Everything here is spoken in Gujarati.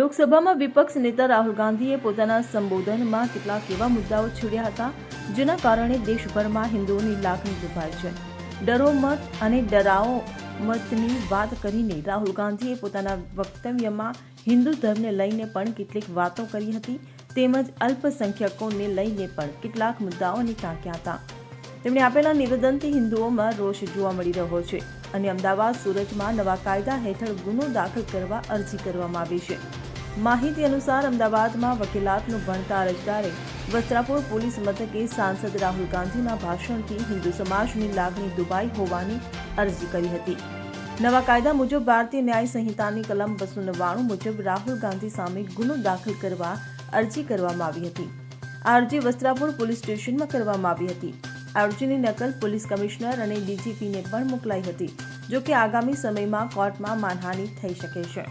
લોકસભામાં વિપક્ષ નેતા રાહુલ ગાંધીએ પોતાના સંબોધનમાં કેટલાક એવા મુદ્દાઓ છેડ્યા હતા, જેના કારણે દેશભરમાં હિન્દુઓની લાગણી દુભાય છે. ડરો મત અને ડરાઓ મતની વાત કરીને રાહુલ ગાંધીએ પોતાના વક્તવ્યમાં હિન્દુ ધર્મને લઈને પણ કેટલીક વાતો કરી હતી, તેમજ અલ્પસંખ્યકોને લઈને પણ કેટલાક મુદ્દાઓને ટાંક્યા હતા. તેમણે આપેલા નિવેદનથી હિન્દુઓમાં રોષ જોવા મળી રહ્યો છે અને અમદાવાદ, સુરતમાં નવા કાયદા હેઠળ ગુનો દાખલ કરવા અરજી કરવામાં આવી છે. માહિતી અનુસાર અમદાવાદમાં વકીલાતનું ભણતા અરજદારે વસ્ત્રાપુર પોલીસ મથકે સાંસદ રાહુલ ગાંધીના ભાષણથી હિન્દુ સમાજની લાગણી દુબાઈ હોવાની અરજી કરી હતી. નવા કાયદા મુજબ ભારતીય ન્યાય સંહિતાની કલમ બસો નવ્વાણું મુજબ રાહુલ ગાંધી સામે ગુનો દાખલ કરવા અરજી કરવામાં આવી હતી. આ અરજી વસ્ત્રાપુર પોલીસ સ્ટેશનમાં કરવામાં આવી હતી. આ અરજીની નકલ પોલીસ કમિશનર અને ડીજીપીને પણ મોકલાઈ હતી જો કે આગામી સમયમાં કોર્ટમાં માનહાનિ થઈ શકે છે.